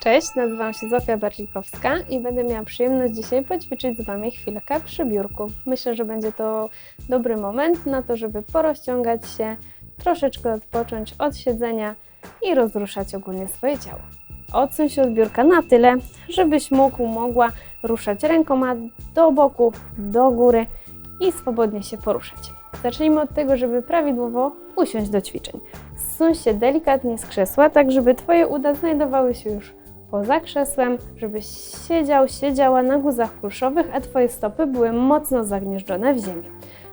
Cześć, nazywam się Zofia Barlikowska i będę miała przyjemność dzisiaj poćwiczyć z Wami chwilkę przy biurku. Myślę, że będzie to dobry moment na to, żeby porozciągać się, troszeczkę odpocząć od siedzenia i rozruszać ogólnie swoje ciało. Odsuń się od biurka na tyle, żebyś mógł, mogła ruszać rękoma do boku, do góry i swobodnie się poruszać. Zacznijmy od tego, żeby prawidłowo usiąść do ćwiczeń. Zsuń się delikatnie z krzesła, tak żeby Twoje uda znajdowały się już poza krzesłem, żebyś siedział, siedziała na guzach kulszowych, a Twoje stopy były mocno zagnieżdżone w ziemi.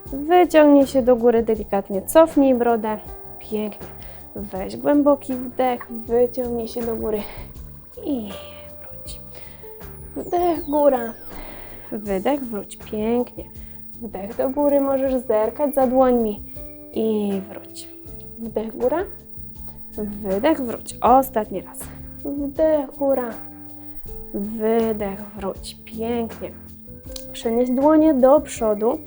Wyciągnij się do góry delikatnie, cofnij brodę, pięknie. Weź głęboki wdech, wyciągnij się do góry i wróć. Wdech, góra, wydech, wróć, pięknie. Wdech do góry, możesz zerkać za dłońmi i wróć. Wdech, góra, wydech, wróć. Ostatni raz. Wdech, góra, wydech, wróć. Pięknie. Przenieś dłonie do przodu.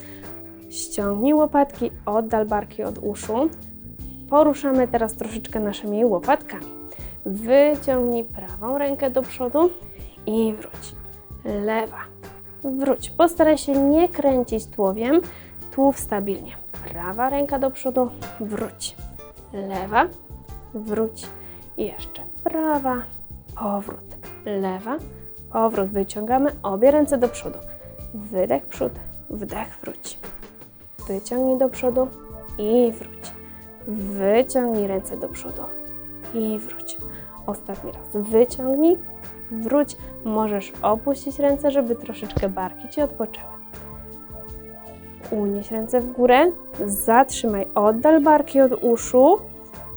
Ściągnij łopatki, oddal barki od uszu. Poruszamy teraz troszeczkę naszymi łopatkami. Wyciągnij prawą rękę do przodu i wróć. Lewa. Wróć. Postaraj się nie kręcić tułowiem. Tułów stabilnie. Prawa ręka do przodu. Wróć. Lewa. Wróć. I jeszcze prawa. Powrót. Lewa. Powrót. Wyciągamy obie ręce do przodu. Wydech przód. Wdech wróć. Wyciągnij do przodu i wróć. Wyciągnij ręce do przodu i wróć. Ostatni raz. Wyciągnij, wróć. Możesz opuścić ręce, żeby troszeczkę barki Ci odpoczęły. Unieś ręce w górę, zatrzymaj, oddal barki od uszu.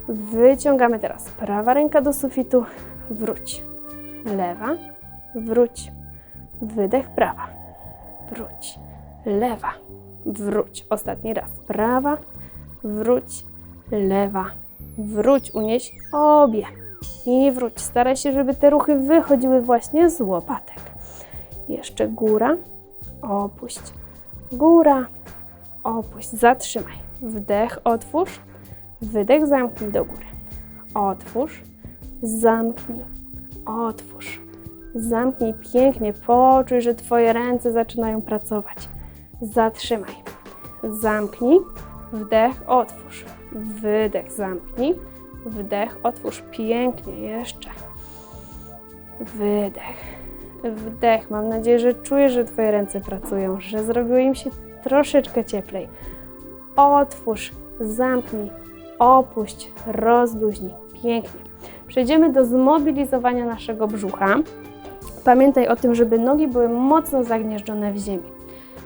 Wyciągamy teraz prawa ręka do sufitu, wróć. Lewa, wróć. Wydech prawa, wróć. Lewa, wróć. Ostatni raz. Prawa, wróć. Lewa, wróć. Unieś obie i wróć. Staraj się, żeby te ruchy wychodziły właśnie z łopatek. Jeszcze góra, opuść. Góra, opuść. Zatrzymaj. Wdech, otwórz. Wydech, zamknij do góry. Otwórz, zamknij, otwórz. Zamknij pięknie. Poczuj, że Twoje ręce zaczynają pracować. Zatrzymaj. Zamknij. Wdech, otwórz. Wydech, zamknij. Wdech, otwórz. Pięknie. Jeszcze. Wydech. Wdech. Mam nadzieję, że czujesz, że Twoje ręce pracują, że zrobiło im się troszeczkę cieplej. Otwórz. Zamknij. Opuść. Rozluźnij. Pięknie. Przejdziemy do zmobilizowania naszego brzucha. Pamiętaj o tym, żeby nogi były mocno zagnieżdżone w ziemi.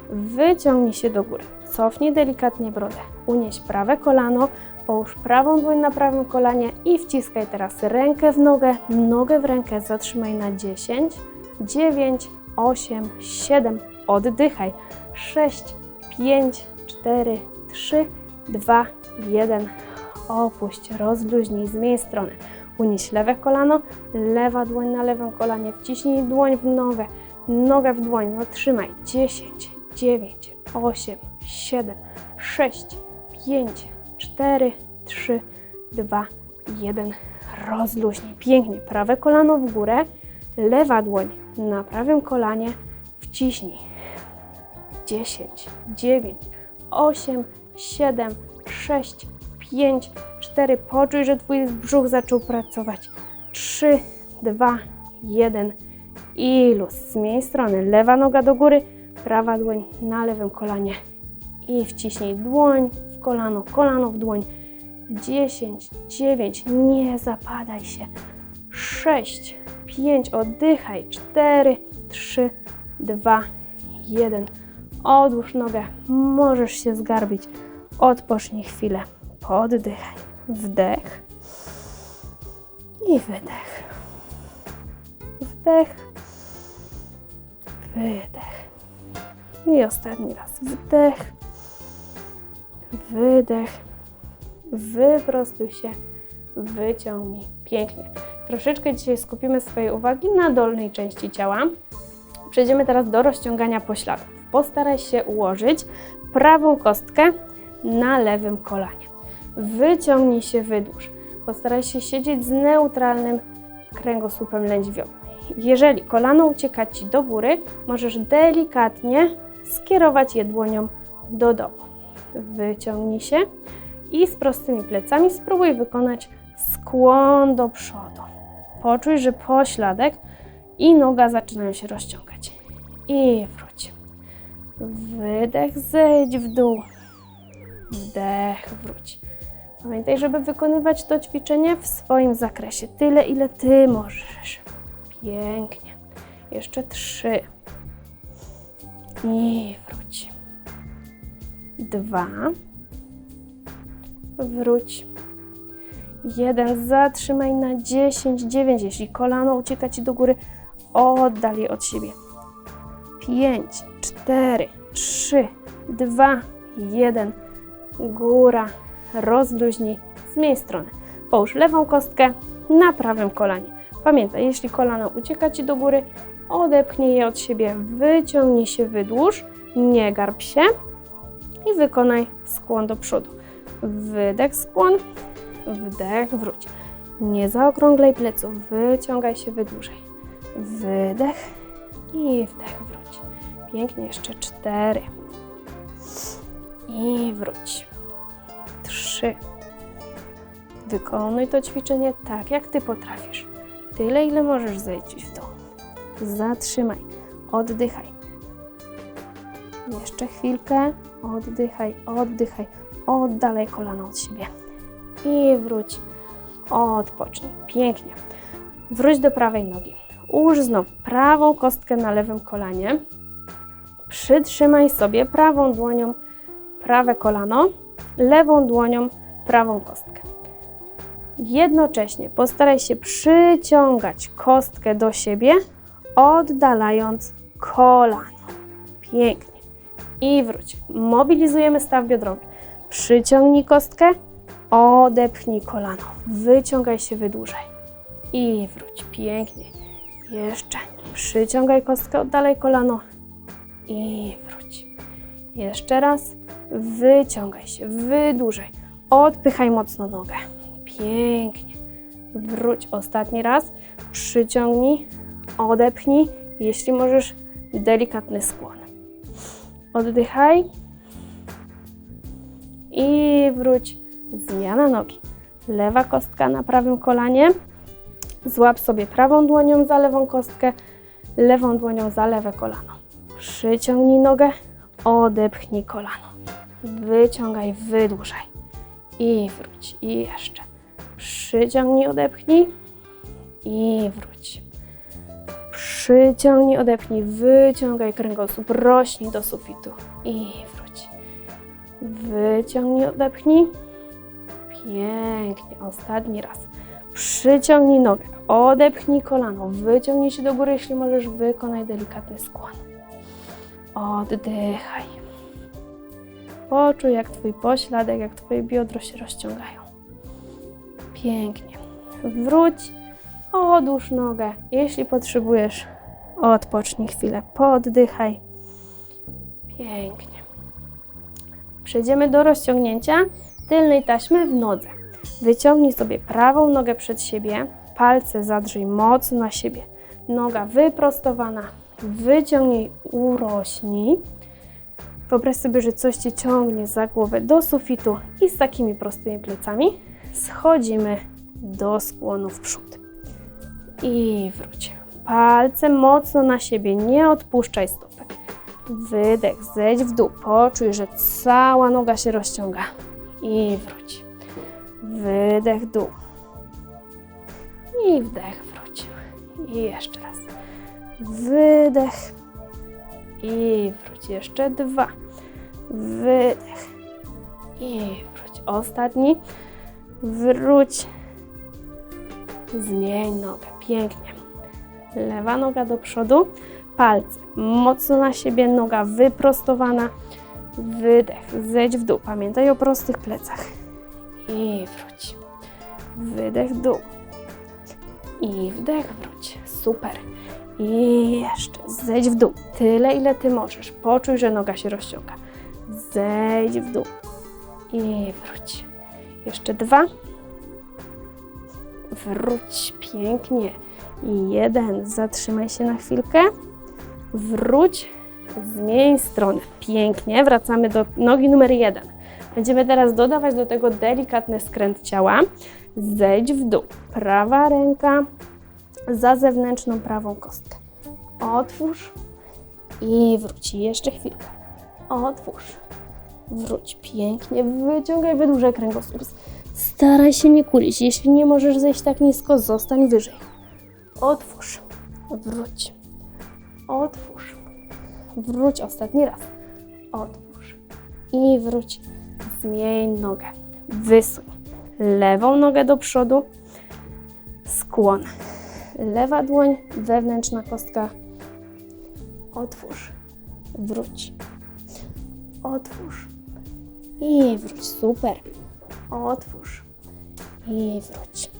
Wyciągnij się do góry. Cofnij delikatnie brodę. Unieś prawe kolano, połóż prawą dłoń na prawym kolanie i wciskaj teraz rękę w nogę, nogę w rękę. Zatrzymaj na 10, 9, 8, 7. Oddychaj. 6, 5, 4, 3, 2, 1. Opuść, rozluźnij, zmień stronę. Unieś lewe kolano, lewa dłoń na lewym kolanie, wciśnij dłoń w nogę, nogę w dłoń, no trzymaj. 10, 9, 8, 7, 6, 5, 4, 3, 2, 1. Rozluźnij. Pięknie. Prawe kolano w górę, lewa dłoń na prawym kolanie, wciśnij. 10, 9, 8, 7, 6, 5, 4. Poczuj, że Twój brzuch zaczął pracować. 3, 2, 1. I luz. Zmień stronę. Lewa noga do góry, prawa dłoń na lewym kolanie. I wciśnij dłoń w kolano, kolano w dłoń. 10, 9. Nie zapadaj się. 6, 5. Oddychaj. 4, 3, 2, 1. Odłóż nogę. Możesz się zgarbić. Odpocznij chwilę. Poddychaj. Wdech. I wydech. Wdech. Wydech. I ostatni raz. Wdech. Wydech. Wyprostuj się. Wyciągnij. Pięknie. Troszeczkę dzisiaj skupimy swoje uwagi na dolnej części ciała. Przejdziemy teraz do rozciągania pośladków. Postaraj się ułożyć prawą kostkę na lewym kolanie. Wyciągnij się, wydłuż. Postaraj się siedzieć z neutralnym kręgosłupem lędźwiowym. Jeżeli kolano ucieka Ci do góry, możesz delikatnie skierować je dłonią do dołu. Wyciągnij się i z prostymi plecami spróbuj wykonać skłon do przodu. Poczuj, że pośladek i noga zaczynają się rozciągać. I wróć. Wydech, zejdź w dół. Wdech, wróć. Pamiętaj, żeby wykonywać to ćwiczenie w swoim zakresie. Tyle, ile Ty możesz. Pięknie. Jeszcze trzy. I wróć. Dwa. Wróć. Jeden. Zatrzymaj na dziesięć, dziewięć. Jeśli kolano ucieka Ci do góry, oddal je od siebie. Pięć, cztery, trzy, dwa, jeden. Góra. Rozluźnij. Zmień stronę. Połóż lewą kostkę na prawym kolanie. Pamiętaj, jeśli kolano ucieka Ci do góry, odepchnij je od siebie, wyciągnij się, wydłuż, nie garb się i wykonaj skłon do przodu. Wydech, skłon, wdech, wróć. Nie zaokrąglej pleców, wyciągaj się, wydłużej. Wydech i wdech, wróć. Pięknie, jeszcze cztery. I wróć. Wykonuj to ćwiczenie tak, jak Ty potrafisz. Tyle, ile możesz zejść w dół. Zatrzymaj, oddychaj. Jeszcze chwilkę, oddychaj, oddychaj, oddalej kolano od siebie. I wróć, odpocznij. Pięknie. Wróć do prawej nogi. Ułóż znów prawą kostkę na lewym kolanie. Przytrzymaj sobie prawą dłonią prawe kolano, lewą dłonią prawą kostkę. Jednocześnie postaraj się przyciągać kostkę do siebie, oddalając kolano. Pięknie. I wróć. Mobilizujemy staw biodrowy. Przyciągnij kostkę, odepchnij kolano. Wyciągaj się, wydłużaj. I wróć. Pięknie. Jeszcze. Przyciągaj kostkę, oddalaj kolano. I wróć. Jeszcze raz. Wyciągaj się, wydłużaj. Odpychaj mocno nogę. Pięknie. Wróć ostatni raz. Przyciągnij, odepchnij. Jeśli możesz, delikatny skłon. Oddychaj. I wróć. Zmiana nogi. Lewa kostka na prawym kolanie. Złap sobie prawą dłonią za lewą kostkę, lewą dłonią za lewe kolano. Przyciągnij nogę, odepchnij kolano. Wyciągaj, wydłużaj. I wróć. I jeszcze. Przyciągnij, odepchnij i wróć. Przyciągnij, odepchnij, wyciągaj kręgosłup, rośnij do sufitu i wróć. Wyciągnij, odepchnij. Pięknie. Ostatni raz. Przyciągnij nogę, odepchnij kolano, wyciągnij się do góry, jeśli możesz, wykonaj delikatny skłon. Oddychaj. Poczuj, jak Twój pośladek, jak Twoje biodro się rozciągają. Pięknie. Wróć, odłóż nogę. Jeśli potrzebujesz, odpocznij chwilę, poddychaj. Pięknie. Przejdziemy do rozciągnięcia tylnej taśmy w nodze. Wyciągnij sobie prawą nogę przed siebie, palce zadrzyj mocno na siebie. Noga wyprostowana, wyciągnij, urośnij. Wyobraź sobie, że coś Cię ciągnie za głowę do sufitu i z takimi prostymi plecami schodzimy do skłonu w przód. I wróć. Palce mocno na siebie, nie odpuszczaj stopy. Wydech, zejdź w dół, poczuj, że cała noga się rozciąga. I wróć. Wydech, dół. I wdech, wróć. I jeszcze raz. Wydech. I wróć. Jeszcze dwa. Wydech. I wróć. Ostatni. Wróć. Zmień nogę. Pięknie. Lewa noga do przodu. Palce mocno na siebie. Noga wyprostowana. Wydech. Zejdź w dół. Pamiętaj o prostych plecach. I wróć. Wydech, dół. I wdech, wróć. Super. I jeszcze. Zejdź w dół. Tyle, ile ty możesz. Poczuj, że noga się rozciąga. Zejdź w dół. I wróć. Jeszcze dwa. wróć, pięknie. I jeden, zatrzymaj się na chwilkę, wróć, zmień stronę, pięknie. Wracamy do nogi numer jeden. Będziemy teraz dodawać do tego delikatny skręt ciała. Zejdź w dół. Prawa ręka za zewnętrzną prawą kostkę. Otwórz i wróć. Jeszcze chwilkę. Otwórz. Wróć pięknie. Wyciągaj, wydłużaj kręgosłup. Staraj się nie kulić. Jeśli nie możesz zejść tak nisko, zostań wyżej. Otwórz. Wróć. Otwórz. Wróć ostatni raz. Otwórz. I wróć. Zmień nogę. Wysuń. Lewą nogę do przodu. Skłon. Lewa dłoń, wewnętrzna kostka. Otwórz. Wróć. Otwórz. I wróć. Super. Otwórz. I wróć.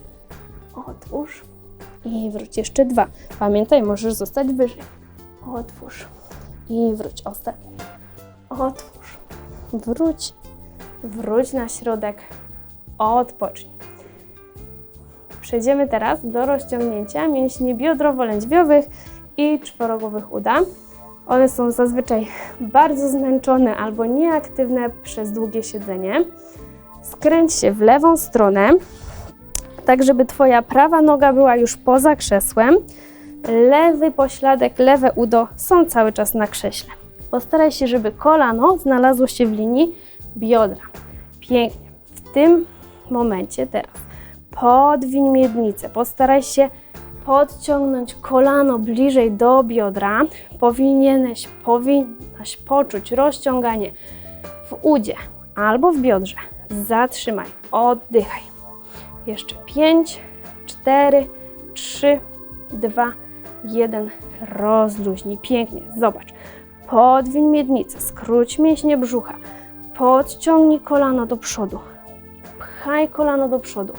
Otwórz. I wróć. Jeszcze dwa. Pamiętaj, możesz zostać wyżej. Otwórz. I wróć. Ostatni. Otwórz. Wróć. Wróć na środek. Odpocznij. Przejdziemy teraz do rozciągnięcia mięśni biodrowo-lędźwiowych i czworogłowych uda. One są zazwyczaj bardzo zmęczone albo nieaktywne przez długie siedzenie. Skręć się w lewą stronę, tak żeby Twoja prawa noga była już poza krzesłem. Lewy pośladek, lewe udo są cały czas na krześle. Postaraj się, żeby kolano znalazło się w linii biodra. Pięknie. W tym momencie teraz podwiń miednicę. Postaraj się podciągnąć kolano bliżej do biodra. Powinieneś, powinnaś poczuć rozciąganie w udzie albo w biodrze. Zatrzymaj, oddychaj. Jeszcze 5, 4, 3, 2, 1. Rozluźnij. Pięknie. Zobacz. Podwiń miednicę, skróć mięśnie brzucha. Podciągnij kolano do przodu. Pchaj kolano do przodu.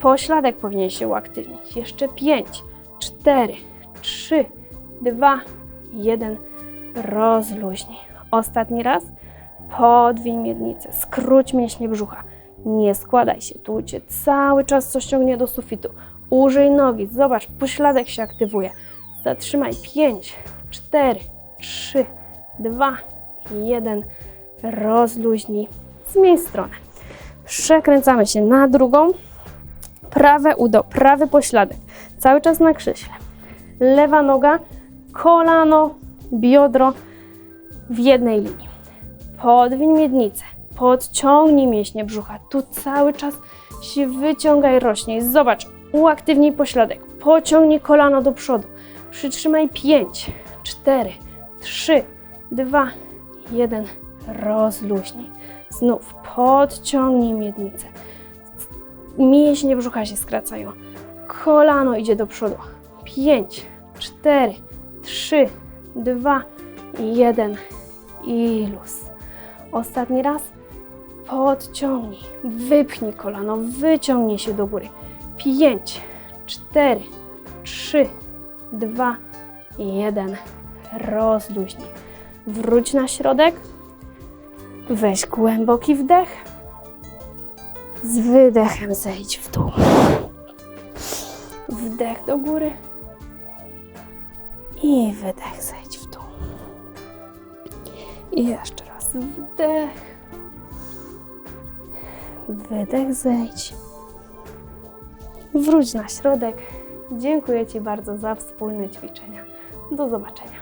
Pośladek powinien się uaktywnić. Jeszcze 5, 4, 3, 2, 1. Rozluźnij. Ostatni raz. Podwiń miednicę. Skróć mięśnie brzucha. Nie składaj się. Tu cię cały czas coś ciągnie do sufitu. Użyj nogi. Zobacz, pośladek się aktywuje. Zatrzymaj. 5, 4, 3, 2, 1. Rozluźnij. Zmień stronę. Przekręcamy się na drugą. Prawe udo, prawy pośladek. Cały czas na krześle. Lewa noga, kolano, biodro w jednej linii. Podwiń miednicę. Podciągnij mięśnie brzucha. Tu cały czas się wyciągaj, rośnie. Zobacz, uaktywnij pośladek. Pociągnij kolano do przodu. Przytrzymaj 5, 4, 3, 2, 1. Rozluźnij. Znów podciągnij miednicę. Mięśnie brzucha się skracają. Kolano idzie do przodu. 5, 4, 3, 2, 1 i luz. Ostatni raz. Podciągnij, wypchnij kolano, wyciągnij się do góry. 5, 4, 3, 2, 1. Rozluźnij. Wróć na środek. Weź głęboki wdech. Z wydechem zejdź w dół. Wdech do góry. I wydech zejdź w dół. I jeszcze raz wdech. Wydech zejdź. Wróć na środek. Dziękuję Ci bardzo za wspólne ćwiczenia. Do zobaczenia.